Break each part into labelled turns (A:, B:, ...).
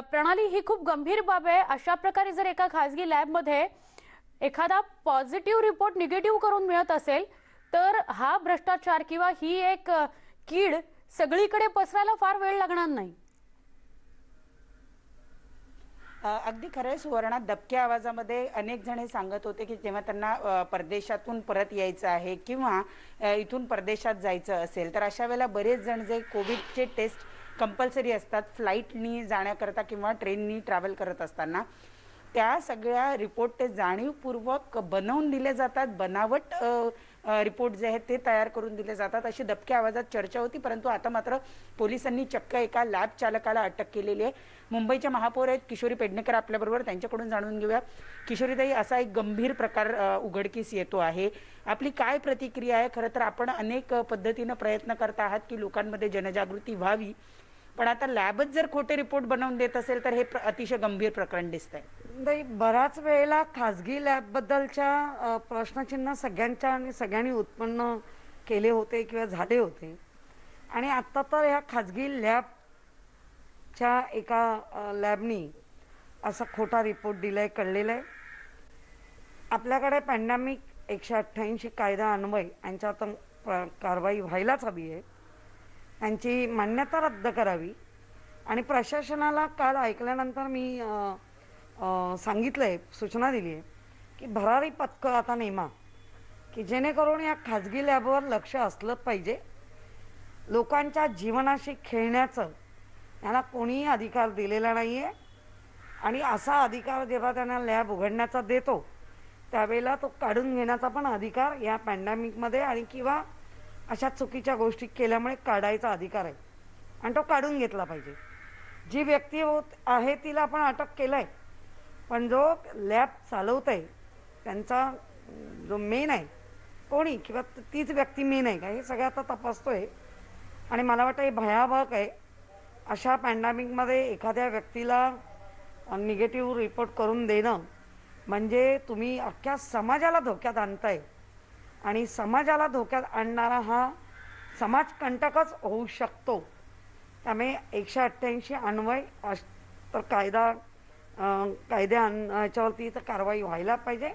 A: प्रणाली ही खूप गंभीर बाब आहे. अशा प्रकारे जर एका खासगी लॅबमध्ये एखादा पॉझिटिव्ह रिपोर्ट निगेटिव्ह करून मिळत असेल तर हा भ्रष्टाचार किंवा ही एक कीड सगळीकडे पसरायला फार वेळ लागणार नाही.
B: अगदी खरं सुवर्णात सुवर्णा दबक्या आवाजामध्ये अनेक जण हे सांगत होते की जेव्हा त्यांना परदेशातून परत यायचं आहे किंवा इथून परदेशात जायचं असेल तर अशा वेळेला बरेच जण जे कोविडचे टेस्ट कंपल्सरी असतात फ्लाईटनी जाण्याकरता किंवा ट्रेननी ट्रॅव्हल करत असताना. त्या सगळ्या रिपोर्ट ते जाणीवपूर्वक बनवून दिले जातात. बनावट रिपोर्ट जे आहेत ते तयार करून दिले जातात. अशी दबक्या आवाजात चर्चा होती परंतु आता मात्र पोलिसांनी चक्क एका लॅब चालकाला अटक केलेली आहे. मुंबईच्या महापौर आहेत किशोरी पेडणेकर आपल्याबरोबर. त्यांच्याकडून जाणून घेऊया. किशोरीताई असा एक गंभीर प्रकार उघडकीस येतो आहे. आपली काय प्रतिक्रिया आहे? खरं तर आपण अनेक पद्धतीनं प्रयत्न करत आहात की लोकांमध्ये जनजागृती व्हावी. पण आता लॅबच जर खोटे रिपोर्ट बनवून देत असेल तर हे अतिशय गंभीर प्रकरण दिसतंय.
C: नाही बराच वेळेला खाजगी लॅबबद्दलच्या प्रश्नचिन्ह सगळ्यांच्या आणि सगळ्यांनी उत्पन्न केले होते किंवा झाले होते. आणि आत्ता तर ह्या खाजगी लॅबच्या एका लॅबनी असा खोटा रिपोर्ट दिलाय कळलेला आहे आपल्याकडे पॅन्डेमिक एकशे अठ्ठ्याऐंशी कायदा अन्वय यांच्या आता कारवाई व्हायलाच हवी आहे. त्यांची मान्यता रद्द करावी. आणि प्रशासनाला काल ऐकल्यानंतर मी सांगितलं आहे सूचना दिली आहे की भरारी पथकं आता नेमा की जेणेकरून या खाजगी लॅबवर लक्ष असलं पाहिजे. लोकांच्या जीवनाशी खेळण्याचं यांना कोणीही अधिकार दिलेला नाही आहे आणि असा अधिकार जेव्हा त्यांना लॅब उघडण्याचा देतो त्यावेळेला तो काढून घेण्याचा पण अधिकार या पॅन्डेमिकमध्ये आणि किंवा अशा चुकीच्या गोष्टी केल्यामुळे काढायचा अधिकार आहे. आणि तो काढून घेतला पाहिजे. जी व्यक्ती होत आहे तिला आपण अटक केलं आहे पण जो लॅब चालवत आहे त्यांचा जो मेन आहे कोणी? किंवा तीच व्यक्ती मेन आहे का? हे सगळं आता तपासतोय. आणि मला वाटतं हे भयावह आहे. अशा पॅन्डामिकमध्ये एखाद्या व्यक्तीला निगेटिव्ह रिपोर्ट करून देणं म्हणजे तुम्ही अख्ख्या समाजाला धोक्यात आणताय. आणि समाजाला धोक्यात आणणारा हा समाजकंटकच होऊ शकतो. त्यामुळे एकशे अठ्ठ्याऐंशी अन्वय अश- तर कायदा कायद्या याच्यावरती तर कारवाई व्हायला पाहिजे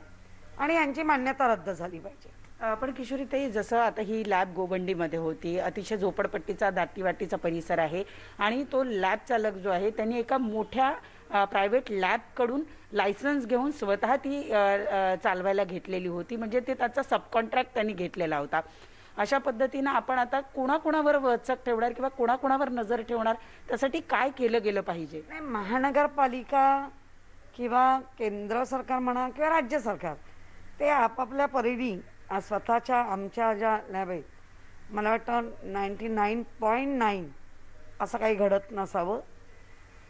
C: आणि यांची मान्यता रद्द झाली पाहिजे.
B: पण किशोरीताई जसं आता ही लॅब गोबंडीमध्ये होती अतिशय झोपडपट्टीचा दाटीवाटीचा परिसर आहे आणि तो लॅब चालक जो आहे त्यांनी एका मोठ्या प्रायव्हेट लॅबकडून लायसन्स घेऊन स्वतः ती चालवायला घेतलेली होती. म्हणजे ते त्याचा सबकॉन्ट्रॅक्ट त्यांनी घेतलेला होता. अशा पद्धतीनं आपण आता कुणाकुणावर वचक ठेवणार किंवा कुणाकुणावर नजर ठेवणार त्यासाठी काय केलं गेलं पाहिजे?
C: नाही महानगरपालिका किंवा केंद्र सरकार म्हणा किंवा राज्य सरकार ते आपापल्या परीने स्वतःच्या आमच्या ज्या लॅब आहेत मला वाटतं नाईन्टी नाईन पॉईंट नाईन असं काही घडत नसावं.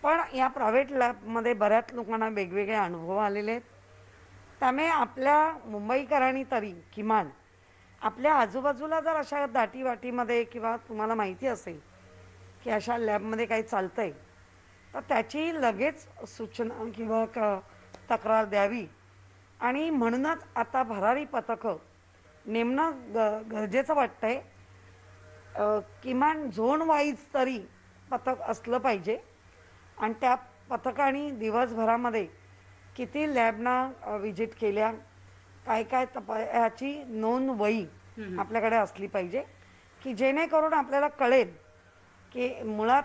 C: पण या प्रायव्हेट लॅबमध्ये बऱ्याच लोकांना वेगवेगळे अनुभव आलेले आहेत. त्यामुळे आपल्या मुंबईकरांनी तरी किमान आपल्या आजूबाजूला जर अशा दाटीवाटीमध्ये किंवा तुम्हाला माहिती असेल की अशा लॅबमध्ये काही चालतं आहे तर त्याची लगेच सूचना किंवा क तक्रार द्यावी. आणि म्हणूनच आता भरारी पथकं नेमणं ग गरजेचं वाटतंय. किमान झोन वाईज तरी पथक असलं पाहिजे. आणि त्या पथकाने दिवसभरामध्ये किती लॅबना विजिट केल्या काय काय तपा ह्याची नोंद वही आपल्याकडे असली पाहिजे. की जेणेकरून आपल्याला कळेल की मुळात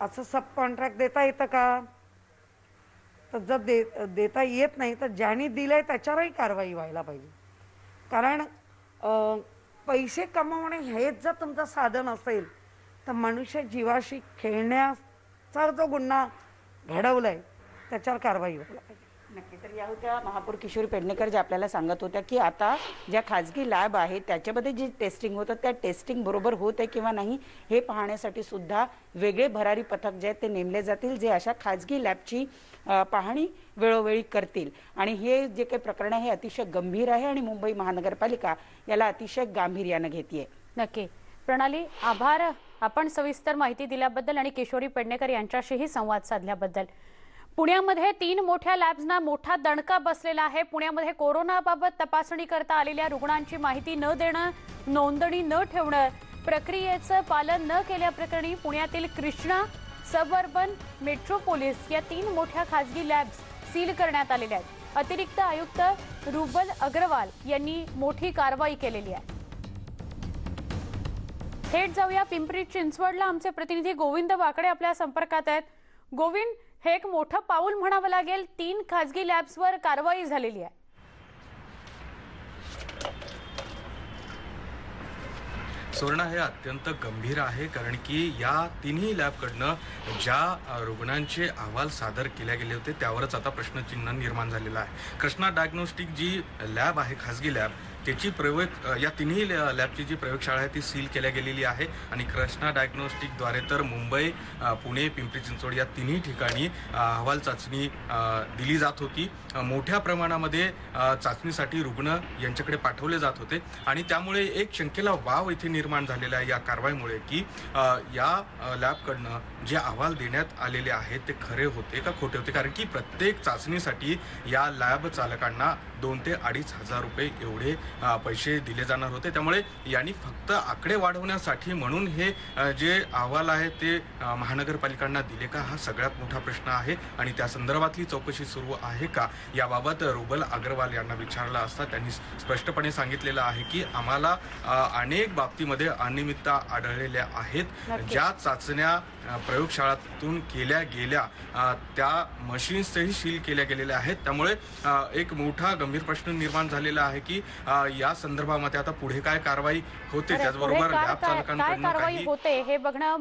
C: असं सब कॉन्ट्रॅक्ट देता येतं का? तर जर दे देता येत नाही तर ज्यांनी दिलंय त्याच्यावरही कारवाई व्हायला पाहिजे. कारण पैसे कमवणे हेच जर तुमचं साधन असेल तर मनुष्य जीवाशी खेळण्याचा जो गुन्हा घडवलाय त्याच्यावर कारवाई व्हायला पाहिजे.
B: नक्की. तर या होत्या महापौर किशोरी पेडणेकर ज्या आपल्याला सांगत होत्या की आता ज्या खाजगी लॅब आहेत त्याच्यामध्ये जी टेस्टिंग होतं त्या टेस्टिंग बरोबर होत आहे किंवा नाही हे पाहण्यासाठी सुद्धा वेगळे भरारी पथक जे आहेत ते नेमले जातील जे अशा खाजगी लॅबची पाहणी वेळोवेळी करतील. आणि हे जे काही प्रकरण आहे हे अतिशय गंभीर आहे आणि मुंबई महानगरपालिका याला अतिशय गांभीर्यानं घेतीये.
A: नक्की. प्रणाली आभार. आपण सविस्तर माहिती दिल्याबद्दल आणि किशोरी पेडणेकर यांच्याशीही संवाद साधल्याबद्दल. पुण्यामध्ये तीन मोठ्या लॅब्सना मोठा दणका बसलेला आहे. पुण्यामध्ये कोरोनाबाबत तपासणी करता आलेल्या रुग्णांची माहिती न देणं नोंदणी न ठेवणं प्रक्रियेचं पालन न केल्याप्रकरणी पुण्यातील कृष्णा सबअर्बन मेट्रोपोलिस या तीन मोठ्या खासगी लॅब्स सील करण्यात आलेल्या आहेत. अतिरिक्त आयुक्त रुबल अग्रवाल यांनी मोठी कारवाई केलेली आहे. थेट जाऊया पिंपरी चिंचवडला. आमचे प्रतिनिधी गोविंद वाकडे आपल्या संपर्कात आहेत. गोविंद हे एक मोठं पाऊल म्हणावं लागेल. तीन खासगी लॅब्सवर कारवाई झालेली आहे.
D: सुवर्णा हे अत्यंत गंभीर आहे कारण की या तिन्ही लॅबकडनं ज्या रुग्णांचे अहवाल सादर केले गेले होते त्यावरच आता प्रश्नचिन्ह निर्माण झालेलं आहे. कृष्णा डायग्नोस्टिक जी लॅब आहे खासगी लॅब त्याची प्रयोग या तिन्ही लॅ- लॅबची जी प्रयोगशाळा आहे ती सील केल्या गेलेली आहे. आणि कृष्णा डायग्नोस्टिकद्वारे तर मुंबई पुणे पिंपरी चिंचवड या तिन्ही ठिकाणी अहवाल चाचणी दिली जात होती. मोठ्या प्रमाणामध्ये चाचणीसाठी रुग्ण यांच्याकडे पाठवले जात होते. आणि त्यामुळे एक शंकेला वाव इथे निर्माण झालेला आहे या कारवाईमुळे की या लॅबकडनं जे अहवाल देण्यात आलेले आहेत ते खरे होते का खोटे होते? कारण की प्रत्येक चाचणीसाठी या लॅब चालकांना दोन ते अडीच हजार रुपये एवढे पैसे दिले जाणार होते. त्यामुळे यांनी फक्त आकडे वाढवण्यासाठी म्हणून हे जे अहवाल आहे ते महानगरपालिकांना दिले का? हा सगळ्यात मोठा प्रश्न आहे. आणि त्या संदर्भातली चौकशी सुरू आहे का? याबाबत रुबल अग्रवाल यांना विचारलं असता त्यांनी स्पष्टपणे सांगितलेलं आहे की आम्हाला अनेक बाबतीमध्ये अनियमितता आढळलेल्या आहेत. ज्या चाचण्या प्रयोगशाळातून केल्या गेल्या त्या मशीन्सही सील केल्या गेलेल्या आहेत. त्यामुळे एक मोठा गंभीर प्रश्न निर्माण झालेला आहे की अ, या संदर्भामध्ये आता पुढे काय कारवाई होते त्याचबरोबर
A: काय कारवाई होते हे बघणं